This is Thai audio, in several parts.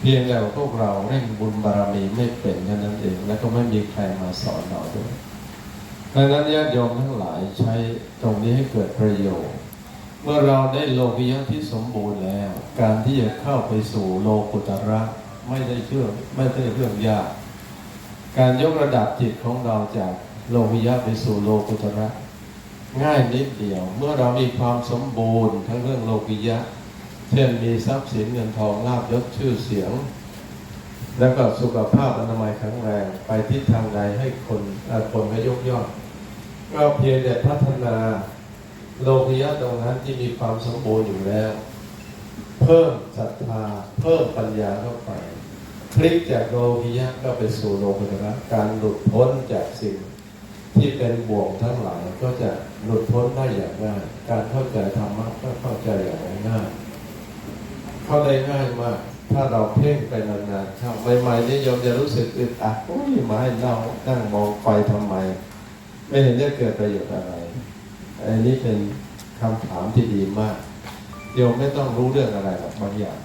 เพียงแต่พวกเราเร่งบุญบารมีไม่เป็นแค่นั้นเอง แล้วก็ไม่มีใครมาสอนเราด้วยดังนั้นญาติโยมทั้งหลายใช้ตรงนี้ให้เกิดประโยชน์ เมื่อเราได้โลกิยะที่สมบูรณ์แล้ว การที่จะเข้าไปสู่โลกุตระไม่ได้เชื่อไม่ได้เรื่องยาก การยกระดับจิตของเราจากโลกิยะไปสู่โลกุตระง่ายนิดเดียว เมื่อเรามีความสมบูรณ์ทั้งเรื่องโลกิยะ เช่นมีทรัพย์สินเงินทองลาบยศชื่อเสียง แล้วก็สุขภาพอนามัยแข็งแรงไปทิศทางใดให้คนคนก็ยกย่องก็เพียงแต่พัฒนาโลกิยะตรงนั้นที่มีความสมบูรณ์อยู่แล้ว เพิ่มศรัทธาเพิ่มปัญญาเข้าไปพลิกจากโลกิยะก็ไปสู่โลกุตระการหลุดพ้นจากสิ่งที่เป็นบ่วงทั้งหลายก็จะหลุดพ้นได้อย่างง่าย การเข้าใจธรรมะก็เข้าใจอย่างง่าย เข้าได้ง่ายมาก ถ้าเราเพ่งไปนานๆเข้าใหม่ๆนี่โยมจะรู้สึกอึดอัดโอ้ยมาให้เรานั่งมองไฟทำไม ไม่เห็นจะเกิดประโยชน์อะไร อันนี้เป็นคำถามที่ดีมากโยมไม่ต้องรู้เรื่องอะไรหรอกบางอย่าง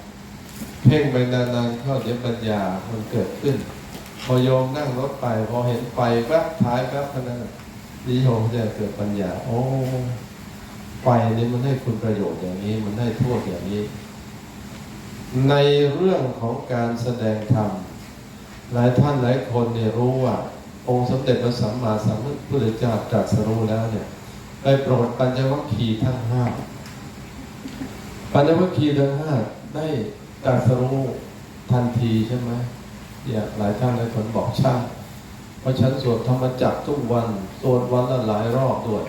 เพ่งไปนานๆเข้าเดี๋ยวปัญญามันเกิดขึ้น พอโยมนั่งรถไป พอเห็นไฟแป๊บท้ายแป๊บเท่านั้นน่ะดีโยมจะเกิดปัญญา โอ้ไฟนี้มันให้คุณประโยชน์อย่างนี้ มันให้โทษอย่างนี้ ในเรื่องของการแสดงธรรม หลายท่านหลายคนเนี่ยรู้ว่า องค์สมเด็จพระสัมมาสัมพุทธเจ้าตรัสรู้แล้วเนี่ยไปโปรดปัญจวัคคีย์ทั้งห้าปัญจวัคคีย์ทั้งห้าได้ตรัสรู้ทันทีใช่ไหมอย่างหลายท่านหลายคนบอกช่างเพราะฉันสวดธรรมจักรทุกวันสวดวันละหลายรอบด้วย